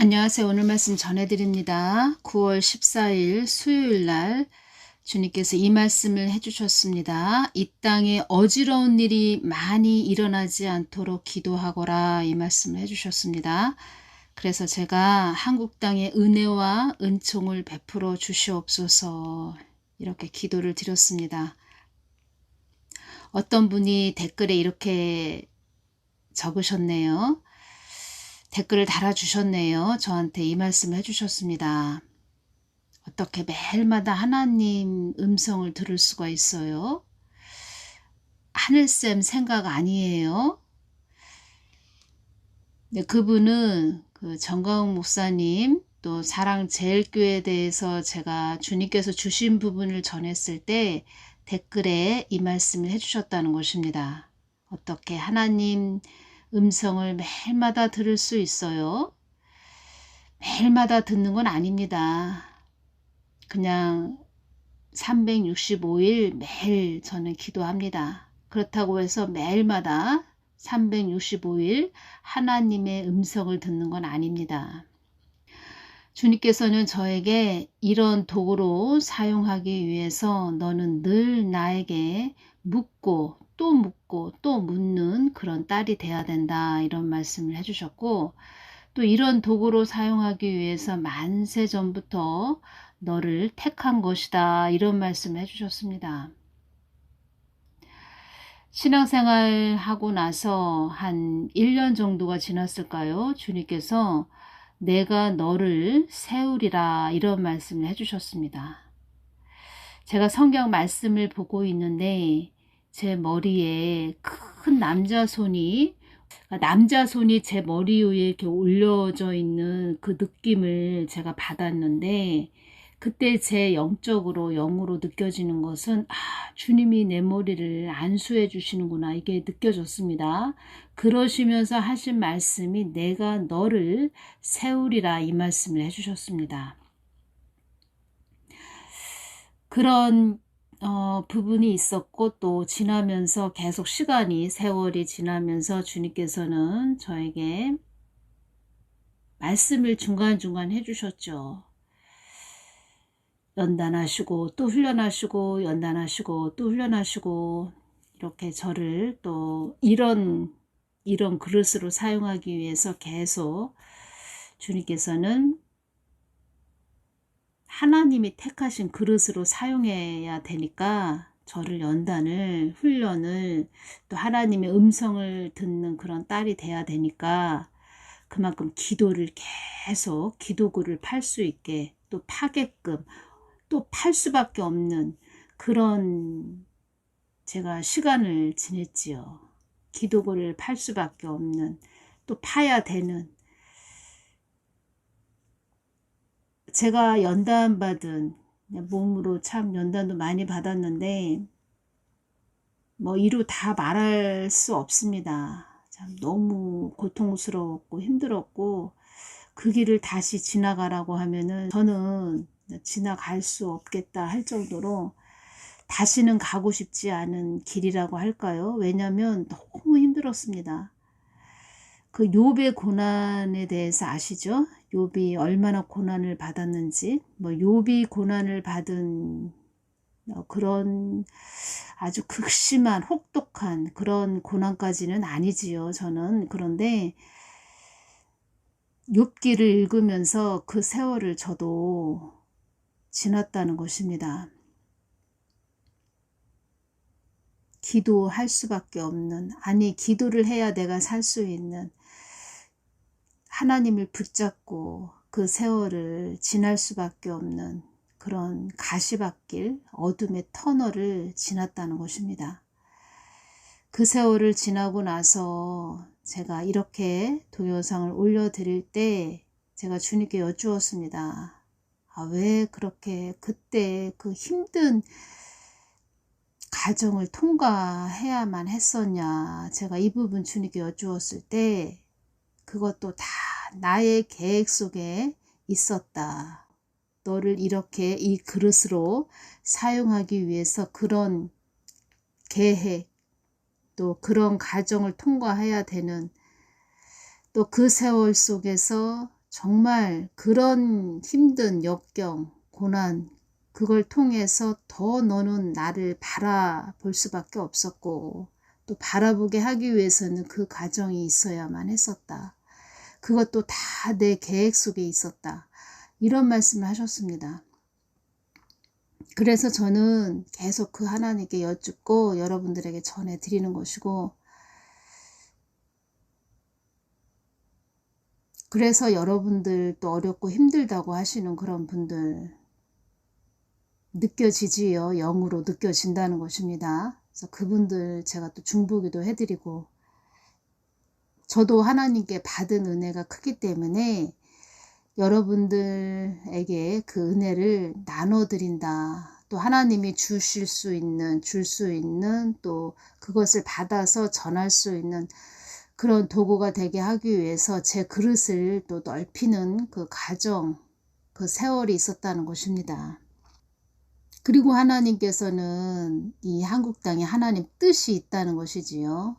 안녕하세요. 오늘 말씀 전해드립니다. 9월 14일 수요일 날 주님께서 이 말씀을 해주셨습니다. 이 땅에 어지러운 일이 많이 일어나지 않도록 기도하거라 이 말씀을 해주셨습니다. 그래서 제가 한국 땅에 은혜와 은총을 베풀어 주시옵소서 이렇게 기도를 드렸습니다. 어떤 분이 댓글에 이렇게 적으셨네요. 댓글을 달아주셨네요. 저한테 이 말씀을 해주셨습니다. 어떻게 매일마다 하나님 음성을 들을 수가 있어요? 하늘쌤 생각 아니에요? 네, 그분은 그 정가웅 목사님 또 사랑 제일교회에 대해서 제가 주님께서 주신 부분을 전했을 때 댓글에 이 말씀을 해주셨다는 것입니다. 어떻게 하나님 음성을 매일마다 들을 수 있어요. 매일마다 듣는 건 아닙니다. 그냥 365일 매일 저는 기도합니다. 그렇다고 해서 매일마다 365일 하나님의 음성을 듣는 건 아닙니다. 주님께서는 저에게 이런 도구로 사용하기 위해서 너는 늘 나에게 묻고 또 묻고 또 묻는 그런 딸이 돼야 된다 이런 말씀을 해주셨고 또 이런 도구로 사용하기 위해서 만세 전부터 너를 택한 것이다 이런 말씀을 해주셨습니다. 신앙생활 하고 나서 한 1년 정도가 지났을까요? 주님께서 내가 너를 세우리라 이런 말씀을 해주셨습니다. 제가 성경 말씀을 보고 있는데 제 머리에 큰 남자 손이 남자 손이 제 머리 위에 이렇게 올려져 있는 그 느낌을 제가 받았는데 그때 제 영적으로 영으로 느껴지는 것은 아 주님이 내 머리를 안수해 주시는구나 이게 느껴졌습니다. 그러시면서 하신 말씀이 내가 너를 세우리라 이 말씀을 해주셨습니다. 그런 어, 부분이 있었고 또 지나면서 계속 시간이 세월이 지나면서 주님께서는 저에게 말씀을 중간중간 해주셨죠. 연단하시고 또 훈련하시고 연단하시고 또 훈련하시고 이렇게 저를 또 이런 이런 그릇으로 사용하기 위해서 계속 주님께서는 하나님이 택하신 그릇으로 사용해야 되니까 저를 연단을 훈련을 또 하나님의 음성을 듣는 그런 딸이 돼야 되니까 그만큼 기도를 계속 기도구를 팔 수 있게 또 파게끔 또 팔 수밖에 없는 그런 제가 시간을 지냈지요. 기도구를 팔 수밖에 없는 또 파야 되는 제가 연단 받은 몸으로 참 연단도 많이 받았는데 뭐 이루 다 말할 수 없습니다. 참 너무 고통스러웠고 힘들었고 그 길을 다시 지나가라고 하면은 저는 지나갈 수 없겠다 할 정도로 다시는 가고 싶지 않은 길이라고 할까요? 왜냐하면 너무 힘들었습니다. 그 욥의 고난에 대해서 아시죠? 욥이 얼마나 고난을 받았는지, 뭐 욥이 고난을 받은 어, 그런 아주 극심한 혹독한 그런 고난까지는 아니지요. 저는 그런데 욥기를 읽으면서 그 세월을 저도 지났다는 것입니다. 기도할 수밖에 없는 아니 기도를 해야 내가 살 수 있는 하나님을 붙잡고 그 세월을 지날 수밖에 없는 그런 가시밭길, 어둠의 터널을 지났다는 것입니다. 그 세월을 지나고 나서 제가 이렇게 동영상을 올려드릴 때 제가 주님께 여쭈었습니다. 아, 왜 그렇게 그때 그 힘든 가정을 통과해야만 했었냐. 제가 이 부분 주님께 여쭈었을 때 그것도 다 나의 계획 속에 있었다. 너를 이렇게 이 그릇으로 사용하기 위해서 그런 계획, 또 그런 가정을 통과해야 되는 또 그 세월 속에서 정말 그런 힘든 역경, 고난, 그걸 통해서 더 너는 나를 바라볼 수밖에 없었고, 또 바라보게 하기 위해서는 그 과정이 있어야만 했었다. 그것도 다 내 계획 속에 있었다. 이런 말씀을 하셨습니다. 그래서 저는 계속 그 하나님께 여쭙고 여러분들에게 전해드리는 것이고 그래서 여러분들 또 어렵고 힘들다고 하시는 그런 분들 느껴지지요. 영으로 느껴진다는 것입니다. 그래서 그분들 제가 또 중보기도 해드리고 저도 하나님께 받은 은혜가 크기 때문에 여러분들에게 그 은혜를 나눠드린다. 또 하나님이 주실 수 있는, 줄 수 있는, 또 그것을 받아서 전할 수 있는 그런 도구가 되게 하기 위해서 제 그릇을 또 넓히는 그 가정, 그 세월이 있었다는 것입니다. 그리고 하나님께서는 이 한국 땅에 하나님 뜻이 있다는 것이지요.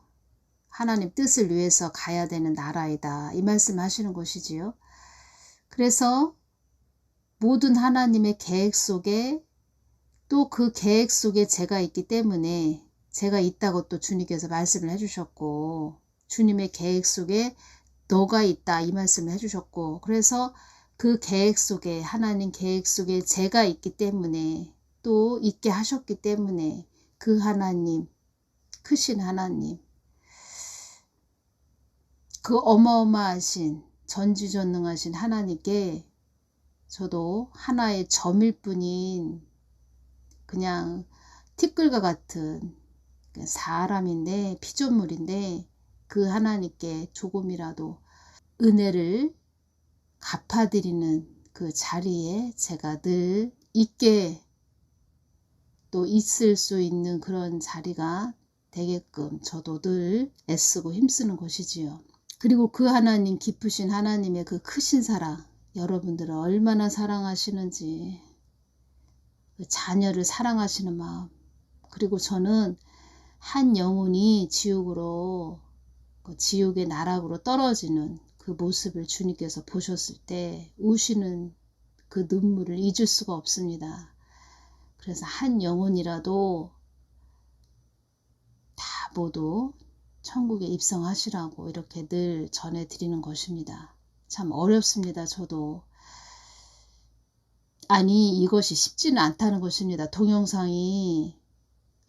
하나님 뜻을 위해서 가야 되는 나라이다. 이 말씀 하시는 것이지요. 그래서 모든 하나님의 계획 속에 또 그 계획 속에 제가 있기 때문에 제가 있다고 또 주님께서 말씀을 해주셨고 주님의 계획 속에 너가 있다 이 말씀을 해주셨고 그래서 그 계획 속에 하나님 계획 속에 제가 있기 때문에 또 있게 하셨기 때문에 그 하나님 크신 하나님 그 어마어마하신 전지전능하신 하나님께 저도 하나의 점일 뿐인 그냥 티끌과 같은 사람인데 피조물인데 그 하나님께 조금이라도 은혜를 갚아드리는 그 자리에 제가 늘 있게 또 있을 수 있는 그런 자리가 되게끔 저도 늘 애쓰고 힘쓰는 것이지요. 그리고 그 하나님 깊으신 하나님의 그 크신 사랑 여러분들은 얼마나 사랑하시는지 그 자녀를 사랑하시는 마음 그리고 저는 한 영혼이 지옥으로 그 지옥의 나락으로 떨어지는 그 모습을 주님께서 보셨을 때 우시는 그 눈물을 잊을 수가 없습니다. 그래서 한 영혼이라도 다 모두 천국에 입성하시라고 이렇게 늘 전해드리는 것입니다. 참 어렵습니다. 저도. 아니 이것이 쉽지는 않다는 것입니다. 동영상이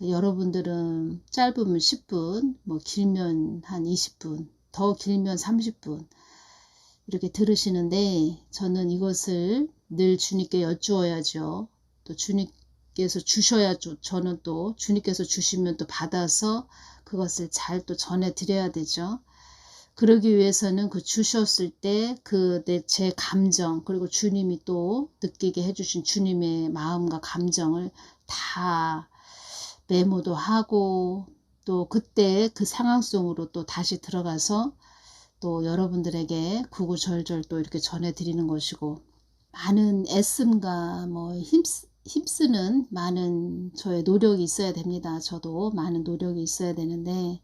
여러분들은 짧으면 10분, 뭐 길면 한 20분, 더 길면 30분 이렇게 들으시는데 저는 이것을 늘 주님께 여쭈어야죠. 또 주님 께서 주셔야 저는 또 주님께서 주시면 또 받아서 그것을 잘 또 전해 드려야 되죠. 그러기 위해서는 그 주셨을 때 그 내 제 감정 그리고 주님이 또 느끼게 해주신 주님의 마음과 감정을 다 메모도 하고 또 그때 그 상황 속으로 또 다시 들어가서 또 여러분들에게 구구절절 또 이렇게 전해드리는 것이고 많은 애씀과 뭐 힘, 힘쓰는 많은 저의 노력이 있어야 됩니다. 저도 많은 노력이 있어야 되는데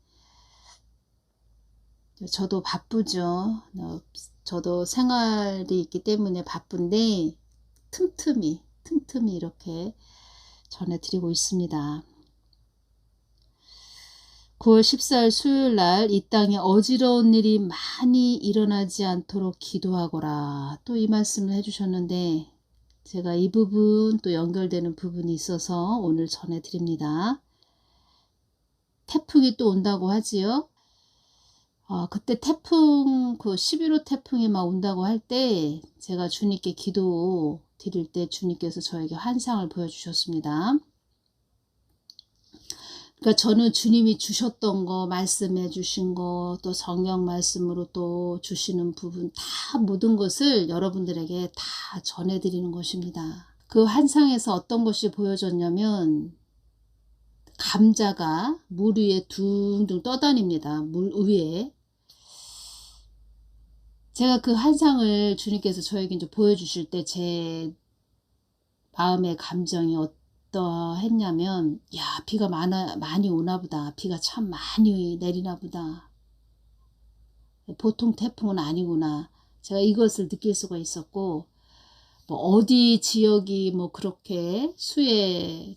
저도 바쁘죠. 어, 저도 생활이 있기 때문에 바쁜데 틈틈이 틈틈이 이렇게 전해드리고 있습니다. 9월 14일 수요일 날 이 땅에 어지러운 일이 많이 일어나지 않도록 기도하거라. 또 이 말씀을 해주셨는데 제가 이 부분 또 연결되는 부분이 있어서 오늘 전해드립니다. 태풍이 또 온다고 하지요. 어, 그때 태풍 그 11호 태풍이 막 온다고 할 때 제가 주님께 기도 드릴 때 주님께서 저에게 환상을 보여주셨습니다. 그러니까 저는 주님이 주셨던 거, 말씀해 주신 거, 또 성경 말씀으로 또 주시는 부분 다 모든 것을 여러분들에게 다 전해드리는 것입니다. 그 환상에서 어떤 것이 보여졌냐면 감자가 물 위에 둥둥 떠다닙니다. 물 위에. 제가 그 환상을 주님께서 저에게 이제 보여주실 때 제 마음의 감정이 했냐면 야 비가 많아 많이 오나 보다. 비가 참 많이 내리나 보다. 보통 태풍은 아니구나. 제가 이것을 느낄 수가 있었고 뭐 어디 지역이 뭐 그렇게 수해가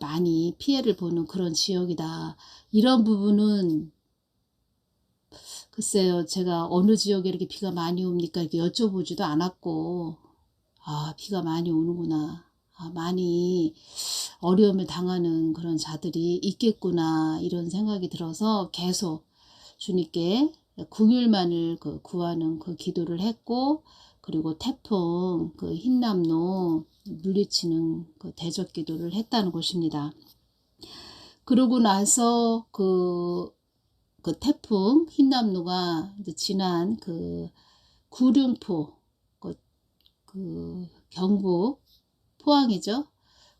많이 피해를 보는 그런 지역이다. 이런 부분은 글쎄요 제가 어느 지역에 이렇게 비가 많이 옵니까 이렇게 여쭤보지도 않았고 아 비가 많이 오는구나. 아, 많이 어려움을 당하는 그런 자들이 있겠구나 이런 생각이 들어서 계속 주님께 궁율만을 그 구하는 그 기도를 했고 그리고 태풍 그 흰남노 물리치는 그 대적 기도를 했다는 것입니다. 그러고 나서 그, 그 태풍 흰남노가 지난 그 구룡포 그, 그 경북 포항이죠.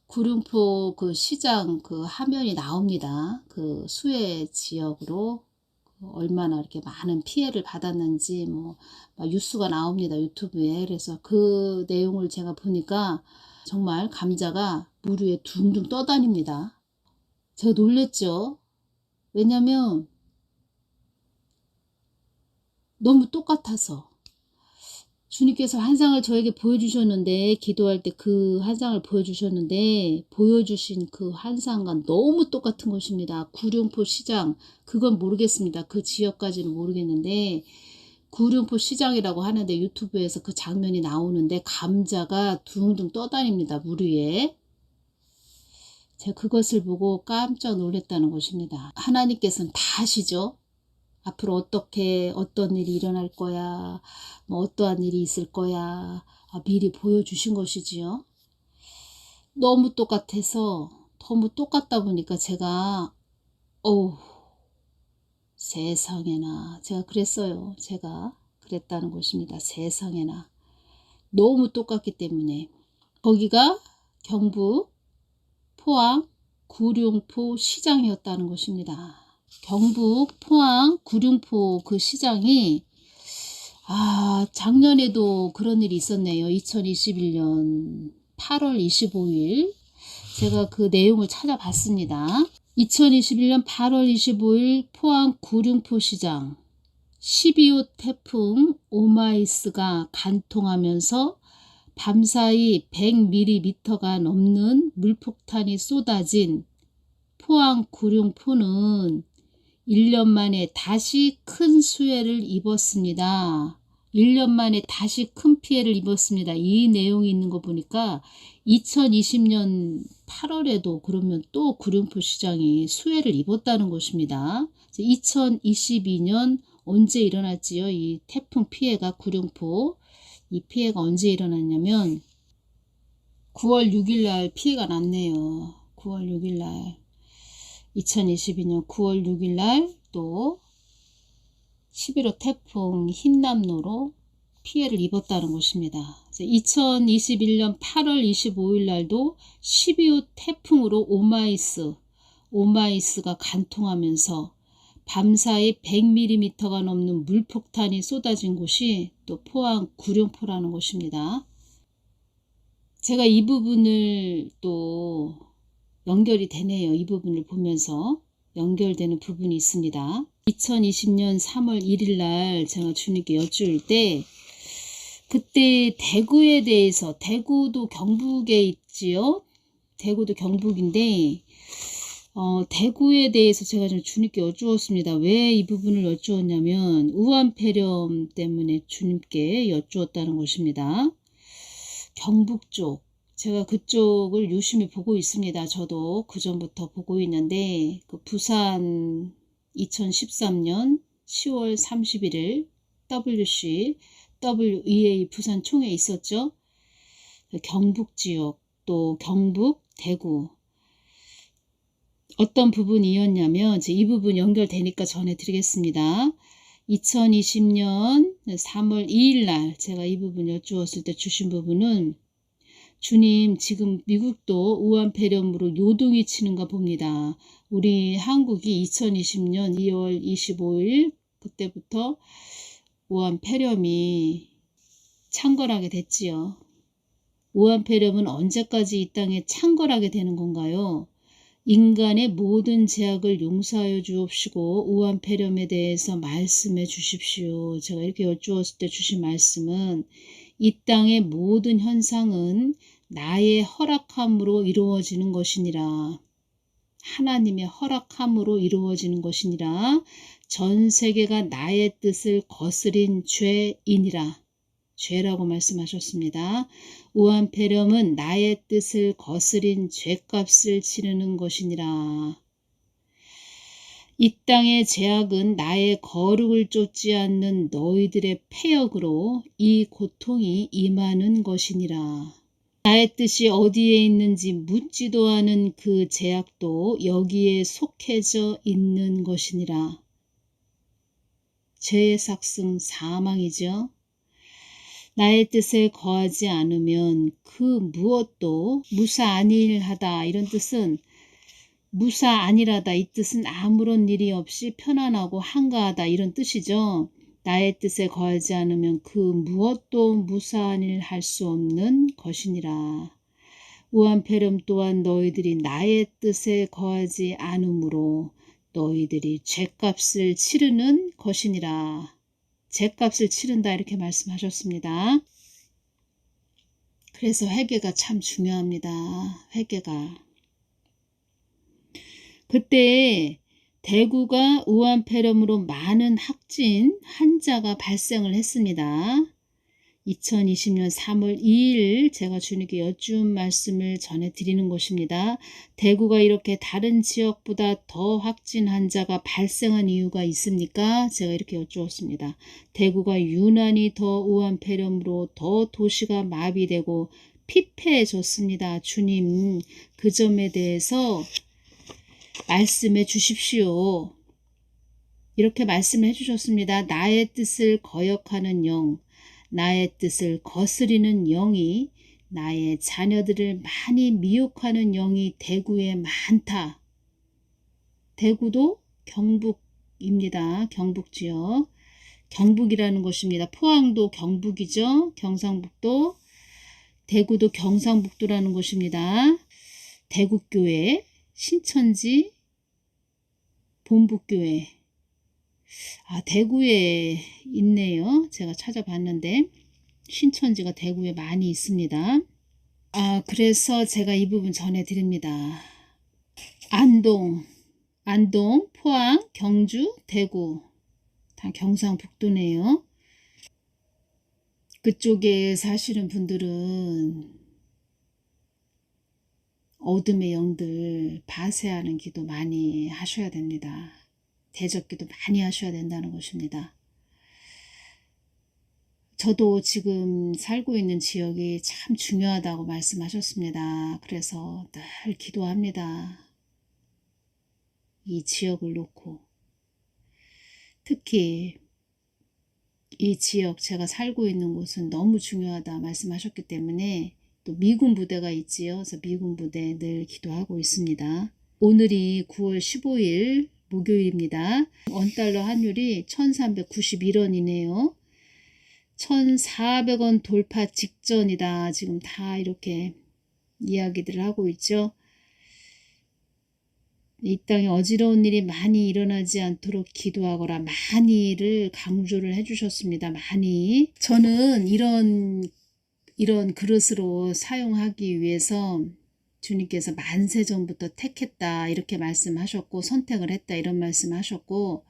구룡포 그 시장 그 화면이 나옵니다. 그 수해 지역으로 얼마나 이렇게 많은 피해를 받았는지 뭐 뉴스가 나옵니다. 유튜브에. 그래서 그 내용을 제가 보니까 정말 감자가 물 위에 둥둥 떠다닙니다. 제가 놀랬죠. 왜냐면 너무 똑같아서 주님께서 환상을 저에게 보여주셨는데 기도할 때 그 환상을 보여주셨는데 보여주신 그 환상과 너무 똑같은 것입니다. 구룡포 시장 그건 모르겠습니다. 그 지역까지는 모르겠는데 구룡포 시장이라고 하는데 유튜브에서 그 장면이 나오는데 감자가 둥둥 떠다닙니다. 물 위에. 제가 그것을 보고 깜짝 놀랐다는 것입니다. 하나님께서는 다 아시죠? 앞으로 어떻게 어떤 일이 일어날 거야? 뭐 어떠한 일이 있을 거야? 아, 미리 보여주신 것이지요? 너무 똑같아서 너무 똑같다 보니까 제가 어우 세상에나. 제가 그랬어요. 제가 그랬다는 것입니다. 세상에나. 너무 똑같기 때문에. 거기가 경북 포항 구룡포 시장이었다는 것입니다 경북 포항 구룡포 그 시장이 아 작년에도 그런 일이 있었네요. 2021년 8월 25일 제가 그 내용을 찾아봤습니다. 2021년 8월 25일 포항 구룡포 시장 12호 태풍 오마이스가 간통하면서 밤사이 100mm가 넘는 물폭탄이 쏟아진 포항 구룡포는 1년 만에 다시 큰 수해를 입었습니다. 1년 만에 다시 큰 피해를 입었습니다. 이 내용이 있는 거 보니까 2020년 8월에도 그러면 또 구룡포 시장이 수해를 입었다는 것입니다. 2022년 언제 일어났지요? 이 태풍 피해가 구룡포 이 피해가 언제 일어났냐면 9월 6일 날 피해가 났네요. 9월 6일 날 2022년 9월 6일 날 또 11호 태풍 흰남노로 피해를 입었다는 것입니다. 2021년 8월 25일 날도 12호 태풍으로 오마이스, 오마이스가 간통하면서 밤사이 100mm가 넘는 물폭탄이 쏟아진 곳이 또 포항 구룡포라는 곳입니다. 제가 이 부분을 또 연결이 되네요. 이 부분을 보면서 연결되는 부분이 있습니다. 2020년 3월 1일 날 제가 주님께 여쭈을 때 그때 대구에 대해서 대구도 경북에 있지요. 대구도 경북인데 어, 대구에 대해서 제가 좀 주님께 여쭈었습니다. 왜 이 부분을 여쭈었냐면 우한폐렴 때문에 주님께 여쭈었다는 것입니다. 경북 쪽 제가 그쪽을 유심히 보고 있습니다. 저도 그 전부터 보고 있는데 그 부산 2013년 10월 31일 WC WEA 부산 총회 있었죠. 그 경북 지역 또 경북 대구 어떤 부분이었냐면 이 부분 연결되니까 전해드리겠습니다. 2020년 3월 2일 날 제가 이 부분 여쭈었을 때 주신 부분은 주님 지금 미국도 우한폐렴으로 요동이 치는가 봅니다. 우리 한국이 2020년 2월 25일 그때부터 우한폐렴이 창궐하게 됐지요. 우한폐렴은 언제까지 이 땅에 창궐하게 되는 건가요? 인간의 모든 제약을 용서하여 주옵시고 우한 폐렴에 대해서 말씀해 주십시오. 제가 이렇게 여쭈었을 때 주신 말씀은 이 땅의 모든 현상은 나의 허락함으로 이루어지는 것이니라. 하나님의 허락함으로 이루어지는 것이니라. 전 세계가 나의 뜻을 거스린 죄이니라. 죄라고 말씀하셨습니다. 우한폐렴은 나의 뜻을 거스린 죄값을 치르는 것이니라. 이 땅의 제약은 나의 거룩을 쫓지 않는 너희들의 폐역으로 이 고통이 임하는 것이니라. 나의 뜻이 어디에 있는지 묻지도 않은 그 제약도 여기에 속해져 있는 것이니라. 죄의 삭승 사망이죠. 나의 뜻에 거하지 않으면 그 무엇도 무사 안일하다 이런 뜻은 무사안일하다 이 뜻은 아무런 일이 없이 편안하고 한가하다 이런 뜻이죠. 나의 뜻에 거하지 않으면 그 무엇도 무사안일 할 수 없는 것이니라. 우한폐렴 또한 너희들이 나의 뜻에 거하지 않으므로 너희들이 죄값을 치르는 것이니라. 죄값을 치른다 이렇게 말씀하셨습니다. 그래서 회개가 참 중요합니다. 회개가. 그때 대구가 우한폐렴으로 많은 확진 환자가 발생을 했습니다. 2020년 3월 2일 제가 주님께 여쭈은 말씀을 전해드리는 것입니다. 대구가 이렇게 다른 지역보다 더 확진 환자가 발생한 이유가 있습니까? 제가 이렇게 여쭈었습니다. 대구가 유난히 더 우한폐렴으로 더 도시가 마비되고 피폐해졌습니다. 주님 그 점에 대해서 말씀해 주십시오. 이렇게 말씀해 주셨습니다. 나의 뜻을 거역하는 영, 나의 뜻을 거스리는 영이 나의 자녀들을 많이 미혹하는 영이 대구에 많다. 대구도 경북입니다. 경북 지역. 경북이라는 것입니다. 포항도 경북이죠. 경상북도. 대구도 경상북도라는 곳입니다. 대구교회, 신천지, 본북교회, 아, 대구에 있네요. 제가 찾아봤는데 신천지가 대구에 많이 있습니다. 아, 그래서 제가 이 부분 전해드립니다. 안동, 안동, 포항, 경주, 대구 다 경상북도네요. 그쪽에 사시는 분들은 어둠의 영들 바세하는 기도 많이 하셔야 됩니다. 대적기도 많이 하셔야 된다는 것입니다. 저도 지금 살고 있는 지역이 참 중요하다고 말씀하셨습니다. 그래서 늘 기도합니다. 이 지역을 놓고 특히 이 지역 제가 살고 있는 곳은 너무 중요하다 말씀하셨기 때문에 또 미군 부대가 있지요. 그래서 미군 부대 늘 기도하고 있습니다. 오늘이 9월 15일 목요일입니다. 원달러 환율이 1391원이네요. 1400원 돌파 직전이다. 지금 다 이렇게 이야기들을 하고 있죠. 이 땅에 어지러운 일이 많이 일어나지 않도록 기도하거라 많이를 강조를 해주셨습니다. 많이 저는 이런 이런 그릇으로 사용하기 위해서 주님께서 만세 전부터 택했다 이렇게 말씀하셨고 선택을 했다 이런 말씀하셨고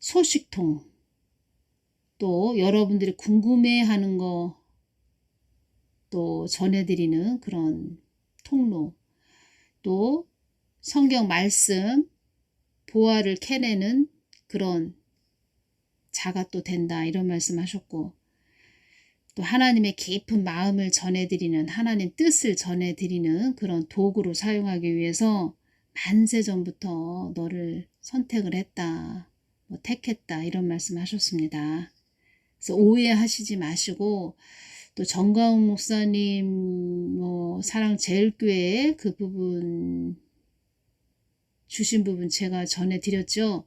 소식통 또 여러분들이 궁금해하는 거 또 전해드리는 그런 통로 또 성경 말씀 보화를 캐내는 그런 자가 또 된다 이런 말씀하셨고 또 하나님의 깊은 마음을 전해드리는 하나님 뜻을 전해드리는 그런 도구로 사용하기 위해서 만세 전부터 너를 선택을 했다. 뭐 택했다. 이런 말씀 하셨습니다. 그래서 오해하시지 마시고 또 정가훈 목사님 뭐 사랑 제일교회 그 부분 주신 부분 제가 전해드렸죠.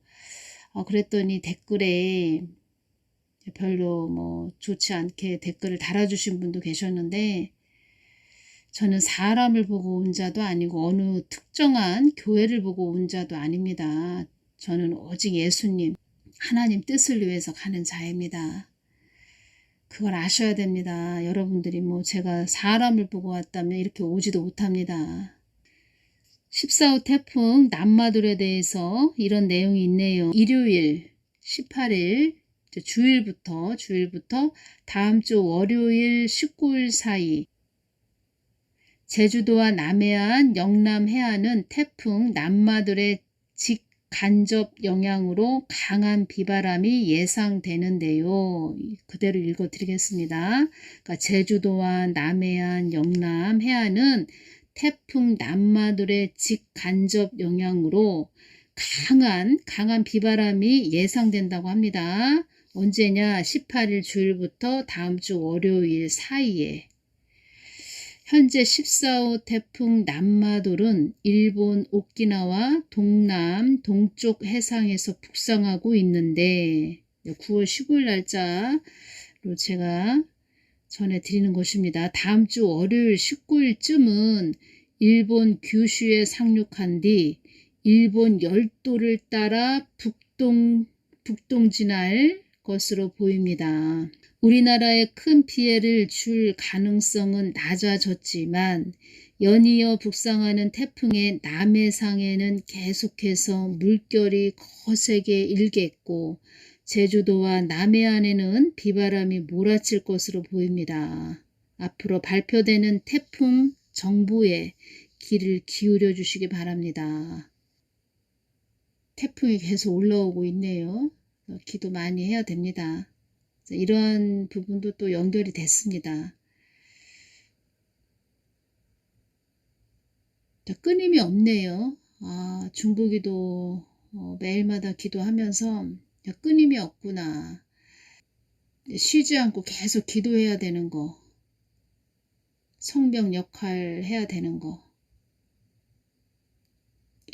어, 그랬더니 댓글에 별로 뭐 좋지 않게 댓글을 달아주신 분도 계셨는데 저는 사람을 보고 온 자도 아니고 어느 특정한 교회를 보고 온 자도 아닙니다. 저는 오직 예수님, 하나님 뜻을 위해서 가는 자입니다. 그걸 아셔야 됩니다. 여러분들이 뭐 제가 사람을 보고 왔다면 이렇게 오지도 못합니다. 14호 태풍 남마돌에 대해서 이런 내용이 있네요. 일요일 18일 주일부터 주일부터 다음 주 월요일 19일 사이 제주도와 남해안, 영남 해안은 태풍 남마돌의 직간접 영향으로 강한 비바람이 예상되는데요. 그대로 읽어드리겠습니다. 그러니까 제주도와 남해안, 영남 해안은 태풍 남마돌의 직간접 영향으로 강한 강한 비바람이 예상된다고 합니다. 언제냐? 18일 주일부터 다음 주 월요일 사이에 현재 14호 태풍 남마돌은 일본 오키나와 동남 동쪽 해상에서 북상하고 있는데 9월 15일 날짜로 제가 전해드리는 것입니다. 다음 주 월요일 19일쯤은 일본 규슈에 상륙한 뒤 일본 열도를 따라 북동, 북동 진할 것으로 보입니다. 우리나라에 큰 피해를 줄 가능성은 낮아졌지만 연이어 북상하는 태풍의 남해상에는 계속해서 물결이 거세게 일겠고 제주도와 남해안에는 비바람이 몰아칠 것으로 보입니다. 앞으로 발표되는 태풍 정보에 귀를 기울여 주시기 바랍니다. 태풍이 계속 올라오고 있네요. 기도 많이 해야 됩니다. 이런 부분도 또 연결이 됐습니다. 끊임이 없네요. 아, 중보기도 어, 매일마다 기도하면서 끊임이 없구나. 쉬지 않고 계속 기도해야 되는 거. 성병 역할 해야 되는 거.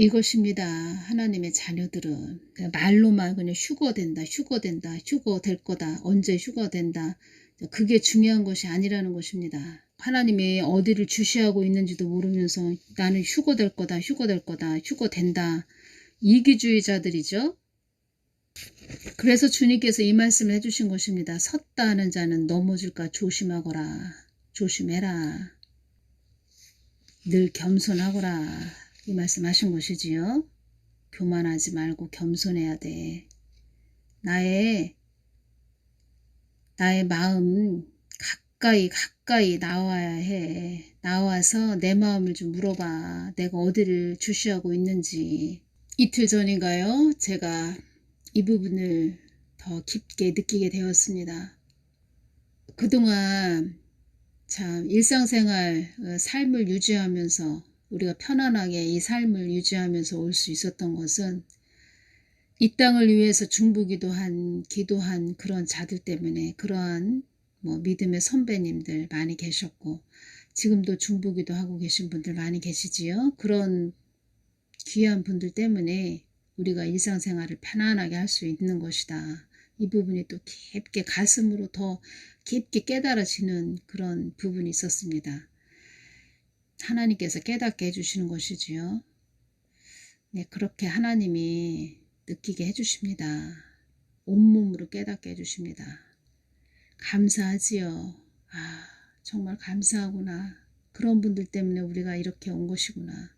이것입니다. 하나님의 자녀들은 말로만 그냥 휴거된다, 휴거된다, 휴거될 거다, 언제 휴거된다. 그게 중요한 것이 아니라는 것입니다. 하나님이 어디를 주시하고 있는지도 모르면서 나는 휴거될 거다, 휴거될 거다, 휴거된다. 이기주의자들이죠. 그래서 주님께서 이 말씀을 해주신 것입니다. 섰다 하는 자는 넘어질까 조심하거라. 조심해라. 늘 겸손하거라. 이 말씀하신 것이지요. 교만하지 말고 겸손해야 돼. 나의 나의 마음 가까이 가까이 나와야 해. 나와서 내 마음을 좀 물어봐. 내가 어디를 주시하고 있는지. 이틀 전인가요? 제가 이 부분을 더 깊게 느끼게 되었습니다. 그동안 참 일상생활 어, 삶을 유지하면서 우리가 편안하게 이 삶을 유지하면서 올 수 있었던 것은 이 땅을 위해서 중보기도 한 기도한 그런 자들 때문에 그러한 뭐 믿음의 선배님들 많이 계셨고 지금도 중보기도 하고 계신 분들 많이 계시지요. 그런 귀한 분들 때문에 우리가 일상생활을 편안하게 할 수 있는 것이다. 이 부분이 또 깊게 가슴으로 더 깊게 깨달아지는 그런 부분이 있었습니다. 하나님께서 깨닫게 해주시는 것이지요. 네, 그렇게 하나님이 느끼게 해주십니다. 온몸으로 깨닫게 해주십니다. 감사하지요. 아, 정말 감사하구나. 그런 분들 때문에 우리가 이렇게 온 것이구나.